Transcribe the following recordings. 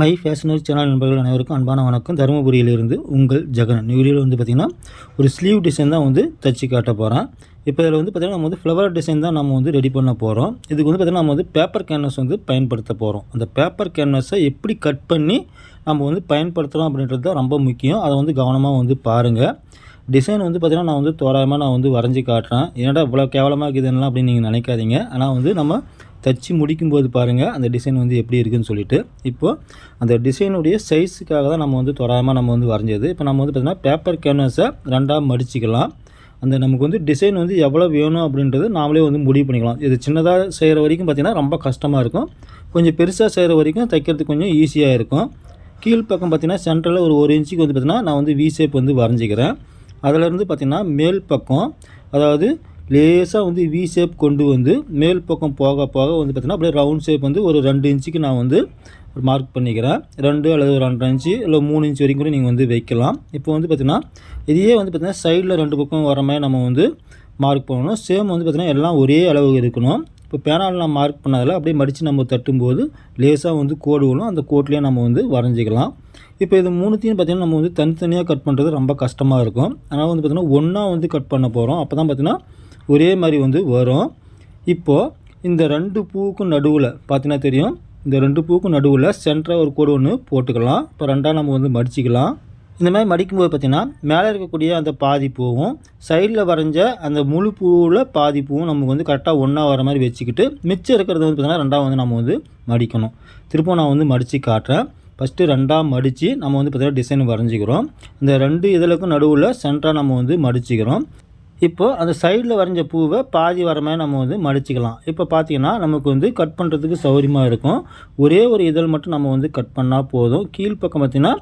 My fashioner channel நண்பர்கள் அனைவருக்கும் அன்பான வணக்கம். தருமபுரியிலிருந்து உங்கள் ஜெகன். நியூரியில் வீடியோவில் வந்து பார்த்திங்கன்னா ஒரு ஸ்லீவ் டிசைன் தான் வந்து தச்சு காட்ட போகிறேன் இப்போ இதில் வந்து பார்த்திங்கன்னா நம்ம வந்து ஃப்ளவர் டிசைன் தான் நம்ம வந்து ரெடி பண்ண போகிறோம் இதுக்கு வந்து பார்த்திங்கன்னா நம்ம வந்து பேப்பர் கேன்வஸ் வந்து பயன்படுத்த போகிறோம் அந்த பேப்பர் கேன்வஸை எப்படி கட் பண்ணி நம்ம வந்து பயன்படுத்துகிறோம் அப்படின்றது தான் ரொம்ப முக்கியம். அதை வந்து கவனமாக வந்து பாருங்கள் டிசைன் வந்து பார்த்திங்கன்னா நான் வந்து தோராயமாக நான் வந்து வரைஞ்சி காட்டுறேன். என்னடா இவ்வளோ கேவலமாக இருக்குதுன்னா அப்படின்னு நீங்கள் நினைக்காதீங்க. ஆனால் வந்து நம்ம தச்சு முடிக்கும்போது பாருங்கள் அந்த டிசைன் வந்து எப்படி இருக்குதுன்னு சொல்லிட்டு. இப்போது அந்த டிசைனுடைய சைஸுக்காக தான் நம்ம வந்து தோராயமாக நம்ம வந்து வரைஞ்சது. இப்போ நம்ம வந்து பார்த்திங்கன்னா பேப்பர் கேன்வஸை ரெண்டாக மடிச்சிக்கலாம். அந்த நமக்கு வந்து டிசைன் வந்து எவ்வளோ வேணும் அப்படின்றது நாமளே வந்து முடிவு பண்ணிக்கலாம். இது சின்னதாக செய்கிற வரைக்கும் பார்த்திங்கன்னா ரொம்ப கஷ்டமாக இருக்கும். கொஞ்சம் பெருசாக செய்கிற வரைக்கும் தைக்கிறதுக்கு கொஞ்சம் ஈஸியாக இருக்கும். கீழ்ப்பக்கம் பார்த்திங்கன்னா சென்டரில் ஒரு ஒரு இன்ச்சுக்கு வந்து பார்த்திங்கன்னா நான் வந்து வி ஷேப் வந்து வரைஞ்சிக்கிறேன். அதிலேருந்து பார்த்திங்கன்னா மேல் பக்கம் அதாவது லேசாக வந்து வி ஷேப் கொண்டு வந்து மேல் பக்கம் போக போக வந்து பார்த்திங்கன்னா அப்படியே ரவுண்ட் ஷேப் வந்து ஒரு ரெண்டு இன்ச்சுக்கு நான் வந்து மார்க் பண்ணிக்கிறேன். ரெண்டு அல்லது ஒரு ரெண்டரை இன்ச்சு இல்லை மூணு இன்ச் வரைக்கும் கூட நீங்கள் வந்து வைக்கலாம். இப்போ வந்து பார்த்திங்கன்னா இதையே வந்து பார்த்திங்கன்னா சைடில் ரெண்டு பக்கம் வர மாதிரி நம்ம வந்து மார்க் பண்ணணும். சேம் வந்து பார்த்திங்கன்னா எல்லாம் ஒரே அளவு இருக்கணும். இப்போ பேனால் நான் மார்க் பண்ணதில் அப்படியே மடித்து நம்ம தட்டும்போது லேசாக வந்து கோடு விழும். அந்த கோட்லேயே நம்ம வந்து வரைஞ்சிக்கலாம். இப்போ இது மூணுத்தையும் பார்த்திங்கன்னா நம்ம வந்து தனித்தனியாக கட் பண்ணுறது ரொம்ப கஷ்டமாக இருக்கும். அதனால் வந்து பார்த்திங்கன்னா ஒன்றா வந்து கட் பண்ண போகிறோம் அப்போ தான் பார்த்திங்கன்னா ஒரே மாதிரி வந்து வரும். இப்போது இந்த ரெண்டு பூவுக்கும் நடுவில் பார்த்தீங்கன்னா தெரியும்? இந்த ரெண்டு பூவுக்கும் நடுவில் சென்டராக ஒரு கோடு ஒன்று போட்டுக்கலாம். இப்போ ரெண்டாக நம்ம வந்து மடிச்சிக்கலாம். இந்த மாதிரி மடிக்கும்போது பார்த்திங்கன்னா மேலே இருக்கக்கூடிய அந்த பாதி பூவும் சைடில் வரைஞ்ச அந்த முழு பூவில் பாதி பூவும் நமக்கு வந்து கரெக்டாக ஒன்றா வர மாதிரி வச்சுக்கிட்டு மிச்சம் இருக்கிறத வந்து பார்த்திங்கன்னா ரெண்டாக வந்து நம்ம வந்து மடிக்கணும். திருப்பம் நான் வந்து மடித்து காட்டுறேன். ஃபஸ்ட்டு ரெண்டாக மடித்து நம்ம வந்து பார்த்திங்கன்னா டிசைன் வரைஞ்சிக்கிறோம். இந்த ரெண்டு இதழுக்கும் நடுவில் சென்டராக நம்ம வந்து மடிச்சிக்கிறோம். இப்போது அந்த சைடில் வரைஞ்ச பூவை பாதி வர மாதிரி நம்ம வந்து மடிச்சிக்கலாம். இப்போ பார்த்தீங்கன்னா நமக்கு வந்து கட் பண்ணுறதுக்கு சௌகரியமாக இருக்கும். ஒரே ஒரு இதழ் மட்டும் நம்ம வந்து கட் பண்ணால் போதும். கீழ்ப்பக்கம் பார்த்திங்கன்னா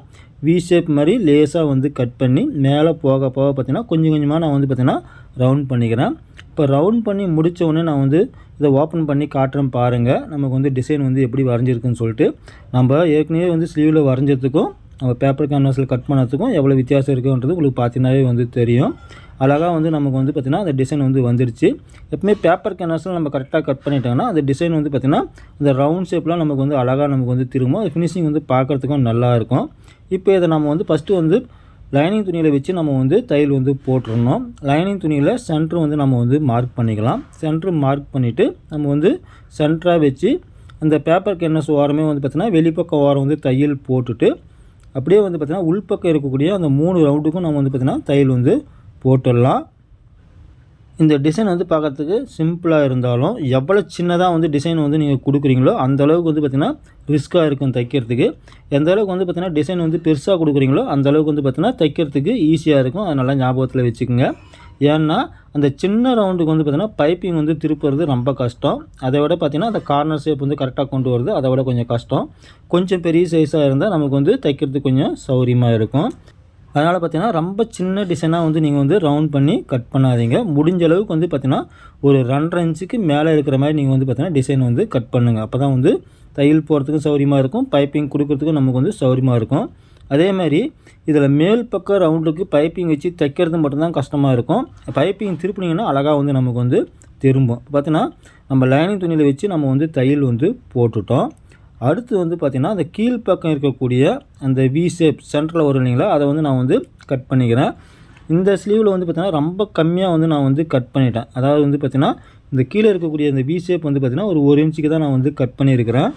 வி ஷேப் மாதிரி லேஸாக வந்து கட் பண்ணி மேலே போக போக பார்த்திங்கன்னா கொஞ்சம் கொஞ்சமாக நான் வந்து பார்த்திங்கன்னா ரவுண்ட் பண்ணிக்கிறேன். இப்போ ரவுண்ட் பண்ணி முடித்தவுடனே நான் வந்து இதை ஓப்பன் பண்ணி காட்டுறேன் பாருங்கள் நமக்கு வந்து டிசைன் வந்து எப்படி வரைஞ்சிருக்குன்னு சொல்லிட்டு நம்ம ஏற்கனவே வந்து ஸ்லீவில் வரைஞ்சதுக்கும் நம்ம பேப்பர் கேன்வாஸில் கட் பண்ணதுக்கும் எவ்வளோ வித்தியாசம் இருக்குன்றது உங்களுக்கு பார்த்தீங்கன்னாவே வந்து தெரியும். அழகாக வந்து நமக்கு வந்து பார்த்திங்கன்னா அந்த டிசைன் வந்து வந்துருச்சு. எப்பவுமே பேப்பர் கேன்வாஸில் நம்ம கரெக்டாக கட் பண்ணிட்டோம்னா அந்த டிசைன் வந்து பார்த்திங்கன்னா அந்த ரவுண்ட் ஷேப்லாம் நமக்கு வந்து அழகாக நமக்கு வந்து திரும்பும். அது ஃபினிஷிங் வந்து பார்க்குறதுக்கும் நல்லாயிருக்கும் இப்போ இதை நம்ம வந்து ஃபஸ்ட்டு வந்து லைனிங் துணியில் வச்சு நம்ம வந்து தையல் வந்து போட்டுருணும் லைனிங் துணியில் சென்ட்ரு வந்து நம்ம வந்து மார்க் பண்ணிக்கலாம். சென்ட்ரு மார்க் பண்ணிவிட்டு நம்ம வந்து சென்டராக வச்சு அந்த பேப்பர் கேன்வஸ் ஓரமே வந்து பார்த்திங்கன்னா வெளிப்பக்கம் ஓரம் வந்து தையல் போட்டுட்டு அப்படியே வந்து பார்த்திங்கன்னா உள்பக்கம் இருக்கக்கூடிய அந்த மூணு ரவுண்டுக்கும் நம்ம வந்து பார்த்திங்கன்னா தையல் வந்து போட்டுடலாம். இந்த டிசைன் வந்து பார்க்குறதுக்கு சிம்பிளாக இருந்தாலும் எவ்வளோ சின்னதாக வந்து டிசைன் வந்து நீங்கள் கொடுக்குறீங்களோ அந்த அளவுக்கு வந்து பார்த்திங்கன்னா ரிஸ்க்காக இருக்கும் தைக்கிறதுக்கு. எந்த அளவுக்கு வந்து பார்த்திங்கன்னா டிசைன் வந்து பெருசாக கொடுக்குறீங்களோ அந்த அளவுக்கு வந்து பார்த்திங்கன்னா தைக்கிறதுக்கு ஈஸியாக இருக்கும். அதை நல்லா ஞாபகத்தில் வச்சுக்கோங்க. ஏன்னா அந்த சின்ன ரவுண்டுக்கு வந்து பார்த்திங்கன்னா பைப்பிங் வந்து திருப்புறது ரொம்ப கஷ்டம். அதை விட பார்த்திங்கன்னா அந்த கார்னர் ஷேப் வந்து கரெக்டாக கொண்டு வருது அதை விட கொஞ்சம் கஷ்டம். கொஞ்சம் பெரிய சைஸாக இருந்தால் நமக்கு வந்து தைக்கிறதுக்கு கொஞ்சம் சௌரியமாக இருக்கும். அதனால் பார்த்தீங்கன்னா ரொம்ப சின்ன டிசைனாக வந்து நீங்கள் வந்து ரவுண்ட் பண்ணி கட் பண்ணாதீங்க. முடிஞ்ச அளவுக்கு வந்து பார்த்திங்கன்னா ஒரு ரெண்டரை இன்ச்சுக்கு மேலே இருக்கிற மாதிரி நீங்கள் வந்து பார்த்திங்கன்னா டிசைன் வந்து கட் பண்ணுங்கள் அப்போ தான் வந்து தையல் போகிறதுக்கும் சௌரியமாக இருக்கும். பைப்பிங் கொடுக்குறதுக்கும் நமக்கு வந்து சௌரியமாக இருக்கும். அதே மாதிரி இதில் மேல் பக்கம் ரவுண்டுக்கு பைப்பிங் வச்சு தைக்கிறது மட்டும்தான் கஷ்டமாக இருக்கும். பைப்பிங் திருப்பினீங்கன்னா அழகாக வந்து நமக்கு வந்து திரும்பும். பார்த்தீங்கன்னா நம்ம லைனிங் துணியில் வச்சு நம்ம வந்து தையல் வந்து போட்டுட்டோம். அடுத்து வந்து பார்த்திங்கன்னா அந்த கீழ்ப்பக்கம் இருக்கக்கூடிய அந்த வி ஷேப் சென்டரில் வரும் இல்லைங்களா அதை வந்து நான் வந்து கட் பண்ணிக்கிறேன். இந்த ஸ்லீவில் வந்து பார்த்திங்கன்னா ரொம்ப கம்மியாக வந்து நான் வந்து கட் பண்ணிட்டேன். அதாவது வந்து பார்த்திங்கன்னா இந்த கீழே இருக்கக்கூடிய அந்த வி ஷேப் வந்து பார்த்திங்கன்னா ஒரு ஒரு இன்ச்சுக்கு தான் நான் வந்து கட் பண்ணியிருக்கிறேன்.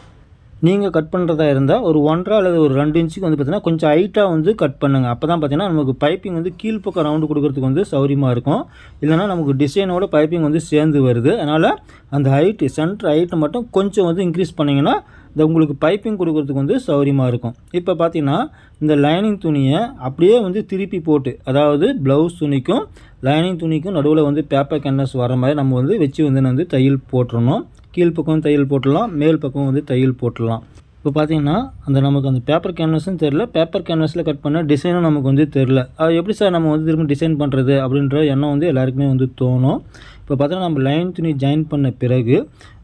நீங்கள் கட் பண்ணுறதா இருந்தால் ஒரு ஒன்றரை அல்லது ஒரு ரெண்டு இன்ச்சுக்கு வந்து பார்த்தீங்கன்னா கொஞ்சம் ஹைட்டாக வந்து கட் பண்ணுங்கள் அப்போ தான் பார்த்தீங்கன்னா நமக்கு பைப்பிங் வந்து கீழ்ப்பக்கம் ரவுண்டு கொடுக்குறதுக்கு வந்து சௌரியமாக இருக்கும். இல்லைனா நமக்கு டிசைனோட பைப்பிங் வந்து சேர்ந்து வருது. அதனால் அந்த ஹைட்டு சென்டர் ஹைட்டை மட்டும் கொஞ்சம் வந்து இன்க்ரீஸ் பண்ணிங்கன்னா இந்த உங்களுக்கு பைப்பிங் கொடுக்குறதுக்கு வந்து சௌரியமாக இருக்கும். இப்போ பார்த்தீங்கன்னா இந்த லைனிங் துணியை அப்படியே வந்து திருப்பி போட்டு அதாவது ப்ளவுஸ் துணிக்கும் லைனிங் துணிக்கும் நடுவில் வந்து பேப்பர் கேன்வஸ் வர மாதிரி நம்ம வந்து வச்சு வந்து வந்து தையல் போட்டுருணும் கீழ்ப்பக்கம் தையல் போட்டுடலாம் மேல் பக்கம் வந்து தையல் போட்டுடலாம். இப்போ பார்த்தீங்கன்னா அந்த நமக்கு அந்த பேப்பர் கேன்வஸும் தெரில பேப்பர் கேன்வஸில் கட் பண்ண டிசைனும் நமக்கு வந்து தெரில அது எப்படி சார் நம்ம வந்து திரும்ப டிசைன் பண்ணுறது அப்படின்ற எண்ணம் வந்து எல்லாருக்குமே வந்து தோணும். இப்போ பார்த்தீங்கன்னா நம்ம லைன் துணி ஜாயின் பண்ண பிறகு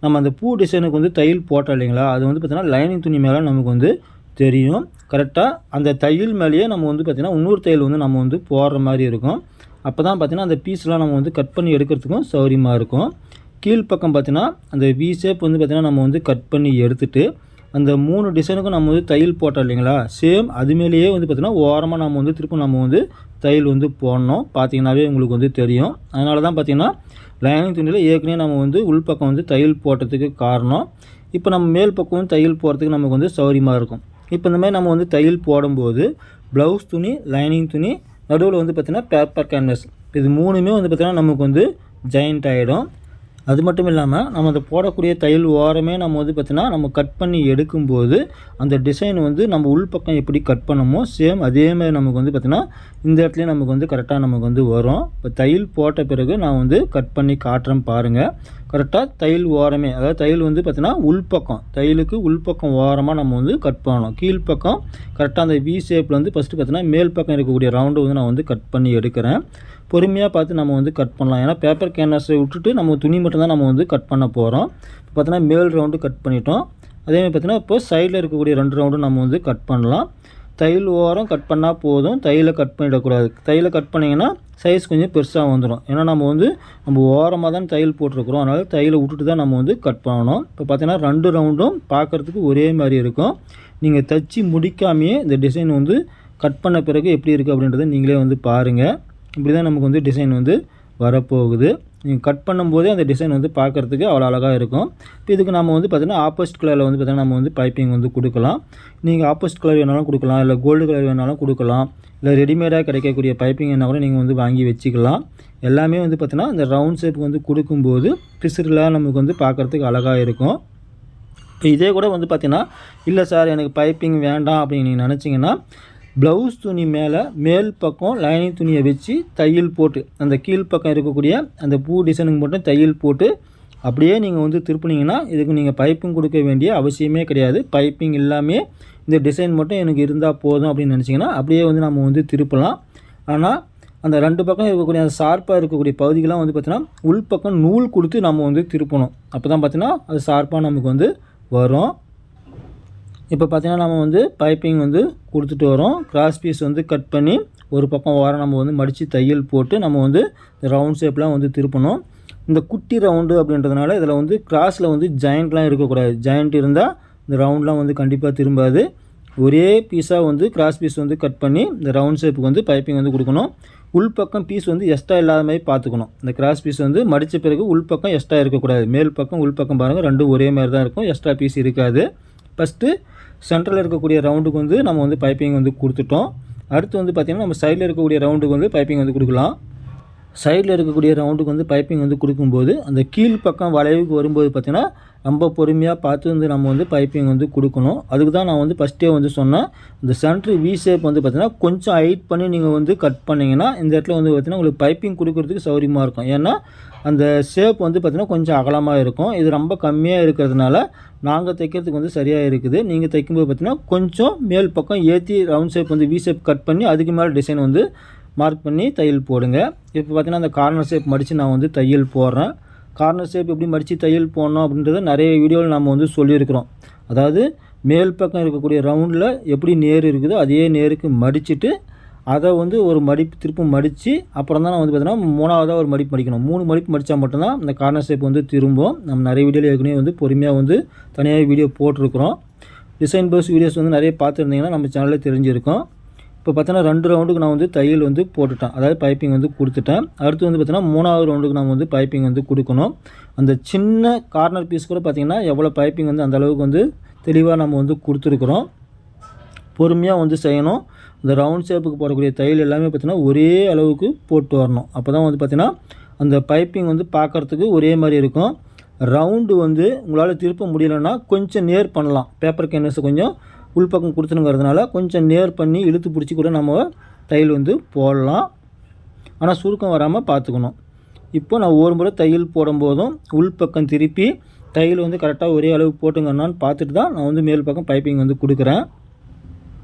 நம்ம அந்த பூ டிசைனுக்கு வந்து தையல் போட்டோம் இல்லைங்களா? அது வந்து பார்த்திங்கன்னா லைனிங் துணி மேலே நமக்கு வந்து தெரியும். கரெக்டாக அந்த தையல் மேலேயே நம்ம வந்து பார்த்திங்கன்னா இன்னொரு தையல் வந்து நம்ம வந்து போடுற மாதிரி இருக்கும். அப்போ தான் பார்த்திங்கன்னா அந்த பீஸ்லாம் நம்ம வந்து கட் பண்ணி எடுக்கிறதுக்கும் சௌரியமாக இருக்கும். கீழ்ப்பக்கம் பார்த்தீங்கன்னா அந்த வி ஷேப் வந்து பார்த்திங்கன்னா நம்ம வந்து கட் பண்ணி எடுத்துகிட்டு அந்த மூணு டிசைனுக்கும் நம்ம வந்து தையல் போட்டோம் இல்லைங்களா? சேம் அதுமேலேயே வந்து பார்த்திங்கன்னா ஓரமாக நம்ம வந்து திருப்பி நம்ம வந்து தையல் வந்து போடணும். பார்த்தீங்கன்னாவே உங்களுக்கு வந்து தெரியும். அதனால தான் பார்த்திங்கன்னா லைனிங் துணியில் ஏற்கனவே நம்ம வந்து உள்பக்கம் வந்து தையல் போட்டதுக்கு காரணம். இப்போ நம்ம மேல் பக்கம் வந்து தையல் போடுறதுக்கு நமக்கு வந்து சௌரியமாக இருக்கும். இப்போ இந்த மாதிரி நம்ம வந்து தையல் போடும்போது ப்ளவுஸ் துணி லைனிங் துணி நடுவில் வந்து பார்த்திங்கன்னா பேப்பர் கேன்வஸ் இது மூணுமே வந்து பார்த்திங்கன்னா நமக்கு வந்து ஜாயிண்ட் ஆகிடும் அது மட்டும் இல்லாமல் நம்ம அதை போடக்கூடிய தையல் ஓரமே நம்ம வந்து பார்த்திங்கன்னா நம்ம கட் பண்ணி எடுக்கும்போது அந்த டிசைன் வந்து நம்ம உள்பக்கம் எப்படி கட் பண்ணமோ சேம் அதே மாதிரி நமக்கு வந்து பார்த்திங்கன்னா இந்த இடத்துலையும் நமக்கு வந்து கரெக்டாக நமக்கு வந்து வரும். இப்போ தையல் போட்ட பிறகு நான் வந்து கட் பண்ணி காட்டுறேன் பாருங்கள் கரெக்டாக தையல் ஓரமே அதாவது தையல் வந்து பார்த்திங்கன்னா உள்பக்கம் தையலுக்கு உள்பக்கம் ஓரமாக நம்ம வந்து கட் பண்ணணும். கீழ்ப்பக்கம் கரெக்டாக அந்த வி ஷேப்பில் வந்து ஃபஸ்ட்டு பார்த்திங்கன்னா மேல் பக்கம் இருக்கக்கூடிய ரவுண்டு வந்து நான் வந்து கட் பண்ணி எடுக்கிறேன். பொறுமையாக பார்த்து நம்ம வந்து கட் பண்ணலாம். ஏன்னா பேப்பர் கேன்வாஸை விட்டுட்டு நம்ம துணி மட்டும்தான் நம்ம வந்து கட் பண்ண போகிறோம் இப்போ பார்த்தோன்னா மேல் ரவுண்டு கட் பண்ணிட்டோம். அதேமாதிரி பார்த்தீங்கன்னா இப்போ சைடில் இருக்கக்கூடிய ரெண்டு ரவுண்டும் நம்ம வந்து கட் பண்ணலாம். தையல் ஓரம் கட் பண்ணால் போதும். தையலை கட் பண்ணிடக்கூடாது. தையலை கட் பண்ணிங்கன்னா சைஸ் கொஞ்சம் பெருசாக வந்துடும் ஏன்னா நம்ம வந்து நம்ம ஓரமாக தான் தையல் போட்டிருக்கிறோம். அதனால் தையலை விட்டுட்டு தான் நம்ம வந்து கட் பண்ணணும். இப்போ பார்த்தீங்கன்னா ரெண்டு ரவுண்டும் பார்க்குறதுக்கு ஒரே மாதிரி இருக்கும். நீங்கள் தச்சு முடிக்காமையே இந்த டிசைன் வந்து கட் பண்ண பிறகு எப்படி இருக்குது அப்படின்றத நீங்களே வந்து பாருங்கள் இப்படி தான் நமக்கு வந்து டிசைன் வந்து வரப்போகுது. நீங்கள் கட் பண்ணும்போதே அந்த டிசைன் வந்து பார்க்குறதுக்கு அவ்வளோ அழகாக இருக்கும். இப்போ இதுக்கு நம்ம வந்து பார்த்திங்கன்னா ஆப்போசிட் கலரில் வந்து பார்த்திங்கன்னா நம்ம வந்து பைப்பிங் வந்து கொடுக்கலாம். நீங்கள் ஆப்போசிட் கலர் வேணாலும் கொடுக்கலாம். இல்லை கோல்டு கலர் வேணாலும் கொடுக்கலாம். இல்லை ரெடிமேடாக கிடைக்கக்கூடிய பைப்பிங் என்ன கூட நீங்கள் வந்து வாங்கி வச்சுக்கலாம். எல்லாமே வந்து பார்த்திங்கன்னா அந்த ரவுண்ட் ஷேப்புக்கு வந்து கொடுக்கும்போது பிசுறுலாம் நமக்கு வந்து பார்க்குறதுக்கு அழகாக இருக்கும். இப்போ இதே கூட வந்து பார்த்திங்கன்னா இல்லை சார் எனக்கு பைப்பிங் வேண்டாம் அப்படின்னு நீங்கள் நினச்சிங்கன்னா ப்ளவுஸ் துணி மேலே மேல் பக்கம் லைனிங் துணியை வச்சு தையல் போட்டு அந்த கீழ் பக்கம் இருக்கக்கூடிய அந்த பூ டிசைனுக்கு மட்டும் தையல் போட்டு அப்படியே நீங்கள் வந்து திருப்பினீங்கன்னா இதுக்கு நீங்கள் பைப்பிங் கொடுக்க வேண்டிய அவசியமே கிடையாது. பைப்பிங் இல்லாமல் இந்த டிசைன் மட்டும் எனக்கு இருந்தால் போதும் அப்படின்னு நினச்சிங்கன்னா அப்படியே வந்து நம்ம வந்து திருப்பலாம். ஆனால் அந்த ரெண்டு பக்கம் இருக்கக்கூடிய அந்த ஷார்ப்பாக இருக்கக்கூடிய பகுதிகள்லாம் வந்து பார்த்திங்கன்னா உள்பக்கம் நூல் கொடுத்து நம்ம வந்து திருப்பணும். அப்போ தான் பார்த்திங்கன்னா அது ஷார்ப்பாக நமக்கு வந்து வரும். இப்போ பார்த்திங்கன்னா நம்ம வந்து பைப்பிங் வந்து கொடுத்துட்டு வரோம். கிராஸ் பீஸ் வந்து கட் பண்ணி ஒரு பக்கம் வாரம் நம்ம வந்து மடித்து தையல் போட்டு நம்ம வந்து ரவுண்ட் ஷேப்லாம் வந்து திருப்பணும். இந்த குட்டி ரவுண்டு அப்படின்றதுனால இதில் வந்து கிராஸில் வந்து ஜாயிண்ட்லாம் இருக்கக்கூடாது. ஜாயிண்ட் இருந்தால் இந்த ரவுண்ட்லாம் வந்து கண்டிப்பாக திரும்பாது. ஒரே பீஸாக வந்து கிராஸ் பீஸ் வந்து கட் பண்ணி இந்த ரவுண்ட் ஷேப்புக்கு வந்து பைப்பிங் வந்து கொடுக்கணும். உள்பக்கம் பீஸ் வந்து எக்ஸ்ட்ரா இல்லாத மாதிரி பார்த்துக்கணும். இந்த கிராஸ் பீஸ் வந்து மடித்த பிறகு உள்பக்கம் எக்ஸ்ட்ரா இருக்கக்கூடாது. மேல் பக்கம் உள்பக்கம் பாருங்கள் ரெண்டும் ஒரே மாதிரி தான் இருக்கும். எக்ஸ்ட்ரா பீஸ் இருக்காது. ஃபஸ்ட்டு சென்டரில் இருக்கக்கூடிய ரவுண்டுக்கு வந்து நம்ம வந்து பைப்பிங் வந்து கொடுத்துட்டோம். அடுத்து வந்து பார்த்திங்கன்னா நம்ம சைடில் இருக்கக்கூடிய ரவுண்டுக்கு வந்து பைப்பிங் வந்து கொடுக்கலாம். சைடில் இருக்கக்கூடிய ரவுண்டுக்கு வந்து பைப்பிங் வந்து கொடுக்கும்போது அந்த கீழ் பக்கம் வளைவுக்கு வரும்போது பார்த்திங்கன்னா ரொம்ப பொறுமையாக பார்த்து வந்து நம்ம வந்து பைப்பிங் வந்து கொடுக்கணும். அதுக்கு தான் நான் வந்து ஃபஸ்ட்டே வந்து சொன்னேன். இந்த சென்ட்ரு வி ஷேப் வந்து பார்த்திங்கன்னா கொஞ்சம் ஹைட் பண்ணி நீங்கள் வந்து கட் பண்ணிங்கன்னா இந்த இடத்துல வந்து பார்த்திங்கன்னா உங்களுக்கு பைப்பிங் கொடுக்குறதுக்கு சௌரியமாக இருக்கும். ஏன்னா அந்த ஷேப் வந்து பார்த்திங்கன்னா கொஞ்சம் அகலமாக இருக்கும். இது ரொம்ப கம்மியாக இருக்கிறதுனால நாங்கள் தைக்கிறதுக்கு வந்து சரியாக இருக்குது. நீங்கள் தைக்கும்போது பார்த்திங்கன்னா கொஞ்சம் மேல் பக்கம் ஏற்றி ரவுண்ட் ஷேப் வந்து வி ஷேப் கட் பண்ணி அதுக்கு மேலே டிசைன் வந்து மார்க் பண்ணி தையல் போடுங்க. இப்போ பார்த்திங்கன்னா அந்த கார்னர் ஷேப் மடித்து நான் வந்து தையல் போடுறேன். கார்னர் ஷேப் எப்படி மடித்து தையல் போடணும் அப்படின்றத நிறைய வீடியோவில் நம்ம வந்து சொல்லியிருக்கிறோம். அதாவது மேல் பக்கம் இருக்கக்கூடிய ரவுண்டில் எப்படி நேர் இருக்குதோ அதே நேருக்கு மடிச்சுட்டு அதை வந்து ஒரு மடிப்பு திருப்பும் மடித்து அப்புறம் தான் நான் வந்து பார்த்தீங்கன்னா மூணாவதாக ஒரு மடிப்பு மடிக்கணும். மூணு மடிப்பு மடித்தா மட்டும்தான் இந்த கார்னர் ஷேப் வந்து திரும்பும். நம்ம நிறைய வீடியோவில் ஏற்கனவே வந்து பொறுமையாக வந்து தனியாக வீடியோ போட்டிருக்கிறோம். டிசைன் பஸ் வீடியோஸ் வந்து நிறைய பார்த்துருந்தீங்கன்னா நம்ம சேனலில் தெரிஞ்சிருக்கோம். இப்போ பார்த்தீங்கன்னா ரெண்டு ரவுண்டுக்கு நான் வந்து தையல் வந்து போட்டுட்டேன். அதாவது பைப்பிங் வந்து கொடுத்துட்டேன். அடுத்து வந்து பார்த்தீங்கன்னா மூணாவது ரவுண்டுக்கு நம்ம வந்து பைப்பிங் வந்து கொடுக்கணும். அந்த சின்ன கார்னர் பீஸ் கூட பார்த்திங்கன்னா எவ்வளோ பைப்பிங் வந்து அந்தளவுக்கு வந்து தெளிவாக நம்ம வந்து கொடுத்துருக்குறோம். பொறுமையாக வந்து செய்யணும். இந்த ரவுண்ட் ஷேப்புக்கு போடக்கூடிய தையல் எல்லாமே பார்த்திங்கன்னா ஒரே அளவுக்கு போட்டு வரணும். அப்போ தான் வந்து பார்த்திங்கன்னா அந்த பைப்பிங் வந்து பார்க்குறதுக்கு ஒரே மாதிரி இருக்கும். ரவுண்டு வந்து உங்களால் திருப்ப முடியலைன்னா கொஞ்சம் நேர் பண்ணலாம். பேப்பர் கேன்வஸை கொஞ்சம் உள்பக்கம் கொடுத்துனுங்கிறதுனால கொஞ்சம் நேர் பண்ணி இழுத்து பிடிச்சி கூட நம்ம தையல் வந்து போடலாம். ஆனால் சுருக்கம் வராமல் பார்த்துக்கணும். இப்போ நான் ஒரு முறை தையல் போடும்போதும் உள்பக்கம் திருப்பி தையல் வந்து கரெக்டாக ஒரே அளவு போட்டுங்கன்னான்னு பார்த்துட்டு தான் நான் வந்து மேல் பக்கம் பைப்பிங் வந்து கொடுக்குறேன்.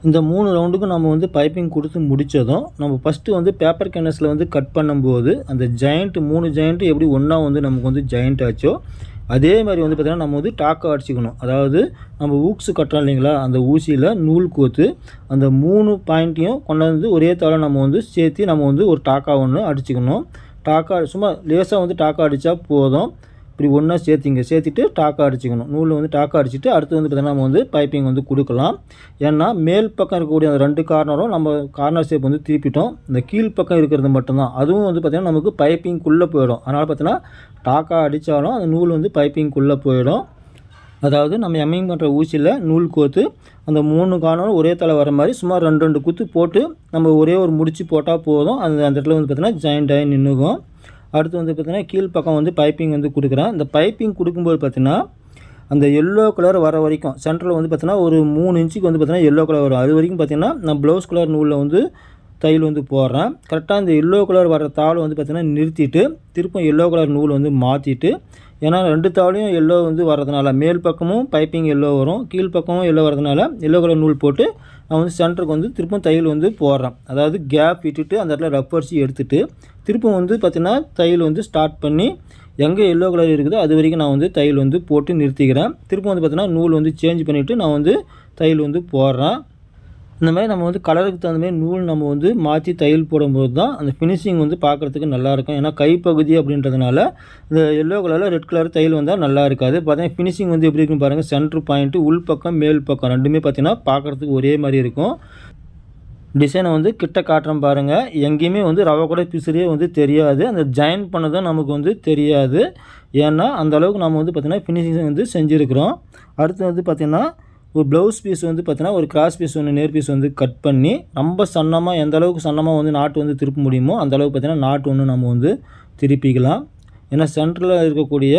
இந்த மூணு ரவுண்டுக்கும் நம்ம வந்து பைப்பிங் கொடுத்து முடித்ததும் நம்ம ஃபஸ்ட்டு வந்து பேப்பர் கேனஸில் வந்து கட் பண்ணும்போது அந்த ஜாயிண்ட்டு மூணு ஜாயிண்ட்டு எப்படி ஒன்றா வந்து நமக்கு வந்து ஜாயிண்ட் ஆச்சோ அதே மாதிரி வந்து பார்த்திங்கன்னா நம்ம வந்து டாக்கை அடிச்சிக்கணும். அதாவது நம்ம ஊக்ஸு கட்டுறோம் இல்லைங்களா அந்த ஊசியில் நூல் கோத்து அந்த மூணு பாயிண்ட்டையும் கொண்டாந்து ஒரே தவிர நம்ம வந்து சேர்த்து நம்ம வந்து ஒரு டாக்கா ஒன்று அடிச்சுக்கணும். டாக்கா சும்மா லேசாக வந்து டாக்கா அடித்தா போதும். இப்படி ஒன்றா சேர்த்திங்க சேர்த்துட்டு டாக்கா அடிச்சுக்கணும். நூலில் வந்து டாக்கா அடிச்சுட்டு அடுத்து வந்து பார்த்திங்கன்னா நம்ம வந்து பைப்பிங் வந்து கொடுக்கலாம். ஏன்னா மேல் பக்கம் இருக்கக்கூடிய அந்த ரெண்டு கார்னரும் நம்ம கார்னர் ஷேப் வந்து திருப்பிட்டோம். இந்த கீழ் பக்கம் இருக்கிறது மட்டும்தான். அதுவும் வந்து பார்த்திங்கன்னா நமக்கு பைப்பிங்குள்ளே போயிடும். அதனால் பார்த்தீங்கன்னா டாக்கா அடித்தாலும் அந்த நூல் வந்து பைப்பிங்குள்ளே போயிடும். அதாவது நம்ம எம்மிங் பண்ணுற ஊசியில் நூல் கோத்து அந்த மூணு காரணம் ஒரே தலை வர மாதிரி சுமார் ரெண்டு ரெண்டு குத்து போட்டு நம்ம ஒரே ஒரு முடிச்சு போட்டால் போதும். அந்த அந்த இடத்துல வந்து பார்த்திங்கன்னா ஜாயிண்ட் ஆகி நின்றுக்கும் அடுத்து வந்து பார்த்திங்கன்னா கீழ் பக்கம் வந்து பைப்பிங் வந்து கொடுக்குறேன். இந்த பைப்பிங் கொடுக்கும்போது பார்த்திங்கன்னா அந்த எல்லோ கலர் வர வரைக்கும் சென்டரில் வந்து பார்த்திங்கன்னா ஒரு மூணு இன்ச்சுக்கு வந்து பார்த்திங்கன்னா எல்லோ கலர் வரும். அது வரைக்கும் பார்த்திங்கன்னா நான் ப்ளவுஸ் கலர் நூலில் வந்து தையல் வந்து போடுறேன். கரெக்டாக இந்த எல்லோ கலர் வர தாள் வந்து பார்த்திங்கன்னா நிறுத்திட்டு திருப்பம் எல்லோ கலர் நூல் வந்து மாற்றிட்டு ஏன்னா ரெண்டு தாவலையும் எல்லோ வந்து வர்றதுனால மேல் பக்கமும் பைப்பிங் எல்லோ வரும் கீழ் பக்கமும் எல்லோ வரதுனால எல்லோ கலர் நூல் போட்டு நான் வந்து சென்டருக்கு வந்து திருப்பம் தையல் வந்து போடுறேன். அதாவது கேப் விட்டுட்டு அந்த இடத்துல ரஃப் அரிசி எடுத்துகிட்டு திருப்பம் வந்து பார்த்திங்கன்னா தையல் வந்து ஸ்டார்ட் பண்ணி எங்கே எல்லோ கலர் இருக்குதோ அது வரைக்கும் நான் வந்து தையல் வந்து போட்டு நிறுத்திக்கிறேன். திருப்பம் வந்து பார்த்திங்கன்னா நூல் வந்து சேஞ்ச் பண்ணிவிட்டு நான் வந்து தையல் வந்து போடுறேன். இந்த மாதிரி நம்ம வந்து கலருக்கு தகுந்த மாதிரி நூல் நம்ம வந்து மாற்றி தையல் போடும்போது தான் அந்த ஃபினிஷிங் வந்து பார்க்குறதுக்கு நல்லாயிருக்கும் ஏன்னா கைப்பகுதி அப்படின்றதுனால இந்த எல்லோ கலரில் ரெட் கலர் தையல் வந்தால் நல்லா இருக்காது. பார்த்தீங்கன்னா ஃபினிஷிங் வந்து எப்படி இருக்குன்னு பாருங்கள் சென்ட்ரு பாயிண்ட்டு உள் பக்கம் மேல் பக்கம் ரெண்டுமே பார்த்தீங்கன்னா பார்க்குறதுக்கு ஒரே மாதிரி இருக்கும். டிசைனை வந்து கிட்ட காட்டுறோம் பாருங்கள் எங்கேயுமே வந்து ரவை கூட பிசுறியே வந்து தெரியாது. அந்த ஜாயின் பண்ணதும் நமக்கு வந்து தெரியாது. ஏன்னா அந்த அளவுக்கு நம்ம வந்து பார்த்திங்கன்னா ஃபினிஷிங் வந்து செஞ்சுருக்கிறோம். அடுத்து வந்து பார்த்திங்கன்னா ஒரு ப்ளவுஸ் பீஸ் வந்து பார்த்தீங்கன்னா ஒரு கிராஸ் பீஸ் ஒன்று நேர் பீஸ் வந்து கட் பண்ணி ரொம்ப சன்னமாக எந்த அளவுக்கு சன்னமாக வந்து நாட்டு வந்து திருப்ப முடியுமோ அந்த அளவுக்கு பார்த்திங்கன்னா நாட்டு ஒன்று நம்ம வந்து திருப்பிக்கலாம். ஏன்னா சென்டரில் இருக்கக்கூடிய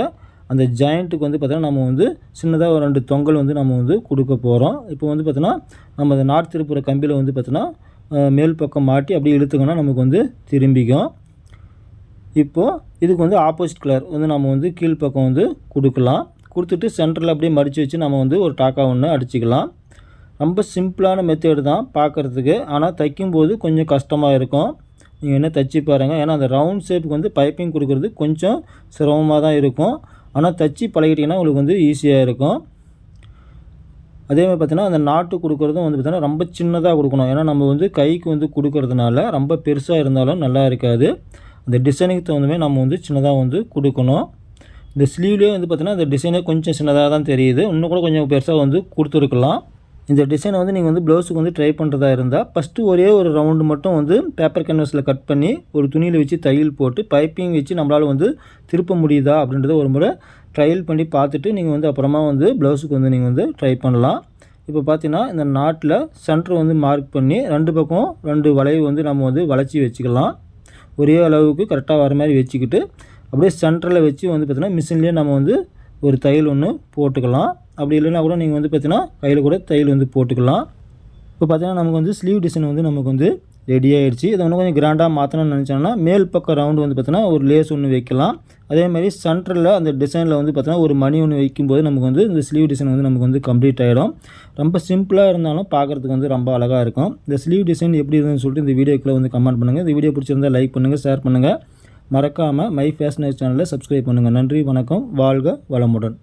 அந்த ஜாயிண்ட்டுக்கு வந்து பார்த்திங்கன்னா நம்ம வந்து சின்னதாக ஒரு ரெண்டு தொங்கல் வந்து நம்ம வந்து கொடுக்க போகிறோம் இப்போ வந்து பார்த்திங்கன்னா நம்ம அந்த நாட்டு திருப்புற கம்பியில் வந்து பார்த்திங்கன்னா மேல் பக்கம் மாட்டி அப்படியே இழுத்துக்கோன்னா நமக்கு வந்து திரும்பிக்கும். இப்போது இதுக்கு வந்து ஆப்போசிட் கலர் வந்து நம்ம வந்து கீழ்ப்பக்கம் வந்து கொடுக்கலாம். கொடுத்துட்டு சென்டரில் அப்படியே மடித்து வச்சு நம்ம வந்து ஒரு டாக்கா ஒன்று அடிச்சுக்கலாம். ரொம்ப சிம்பிளான மெத்தேடு தான் பார்க்குறதுக்கு. ஆனால் தைக்கும்போது கொஞ்சம் கஷ்டமாக இருக்கும். நீங்கள் என்ன தைச்சி பாருங்கள் ஏன்னா அந்த ரவுண்ட் ஷேப்புக்கு வந்து பைப்பிங் கொடுக்குறது கொஞ்சம் சிரமமாக தான் இருக்கும். ஆனால் தைச்சி பழகிட்டிங்கன்னா உங்களுக்கு வந்து ஈஸியாக இருக்கும். அதே மாதிரி பார்த்தீங்கன்னா அந்த நாட்டு கொடுக்குறதும் வந்து பார்த்திங்கன்னா ரொம்ப சின்னதாக கொடுக்கணும். ஏன்னா நம்ம வந்து கைக்கு வந்து கொடுக்கறதுனால ரொம்ப பெருசாக இருந்தாலும் நல்லா இருக்காது. அந்த டிசைனுக்கு தகுந்த மாதிரி நம்ம வந்து சின்னதாக வந்து கொடுக்கணும். இந்த ஸ்லீவ்லேயே வந்து பார்த்திங்கன்னா இந்த டிசைனே கொஞ்சம் சின்னதாக தான் தெரியுது. இன்னும் கூட கொஞ்சம் பெருசாக வந்து கொடுத்துருக்கலாம். இந்த டிசைனை வந்து நீங்கள் வந்து ப்ளவுஸுக்கு வந்து ட்ரை பண்ணுறதா இருந்தால் ஃபஸ்ட்டு ஒரே ஒரு ரவுண்டு மட்டும் வந்து பேப்பர் கேன்வஸில் கட் பண்ணி ஒரு துணியில் வச்சு தையல் போட்டு பைப்பிங் வச்சு நம்மளால் வந்து திருப்ப முடியுதா அப்படின்றத ஒரு முறை ட்ரையல் பண்ணி பார்த்துட்டு நீங்கள் வந்து அப்புறமா வந்து ப்ளவுஸுக்கு வந்து நீங்கள் வந்து ட்ரை பண்ணலாம். இப்போ பார்த்தீங்கன்னா இந்த நாட்டில் சென்டர் வந்து மார்க் பண்ணி ரெண்டு பக்கம் ரெண்டு வளைவு வந்து நம்ம வந்து வளைச்சி வச்சுக்கலாம். ஒரே அளவுக்கு கரெக்டாக வர மாதிரி வச்சுக்கிட்டு அப்படியே சென்டரில் வச்சு வந்து பார்த்திங்கன்னா மிஷின்லேயே நம்ம வந்து ஒரு தையல் ஒன்று போட்டுக்கலாம். அப்படி இல்லைன்னா கூட நீங்கள் வந்து பார்த்திங்கன்னா கையில் கூட தையல் வந்து போட்டுக்கலாம். இப்போ பார்த்திங்கன்னா நமக்கு வந்து ஸ்லீவ் டிசைன் வந்து நமக்கு வந்து ரெடி ஆகிடுச்சு இதை ஒன்று கொஞ்சம் கிராண்டாக மாற்றணும்னு நினச்சோன்னா மேல் பக்கம் ரவுண்டு வந்து பார்த்திங்கன்னா ஒரு லேஸ் ஒன்று வைக்கலாம். அதே மாதிரி சென்டரில் அந்த டிசைனில் வந்து பார்த்திங்கன்னா ஒரு மணி ஒன்று வைக்கும்போது நமக்கு வந்து இந்த ஸ்லீவ் டிசைன் வந்து நமக்கு வந்து கம்ப்ளீட் ஆகிடும் ரொம்ப சிம்பிளாக இருந்தாலும் பார்க்குறதுக்கு வந்து ரொம்ப அழகாக இருக்கும். இந்த ஸ்லீவ் டிசைன் எப்படி இருந்துன்னு சொல்லிட்டு இந்த வீடியோக்குள்ளே வந்து கமெண்ட் பண்ணுங்கள் இந்த வீடியோ பிடிச்சிருந்தால் லைக் பண்ணுங்கள் ஷேர் பண்ணுங்கள் மறக்காமல் மை ஃபேஷனேஜ் சேனலை சப்ஸ்கிரைப் பண்ணுங்கள் நன்றி வணக்கம். வாழ்க வளமுடன்.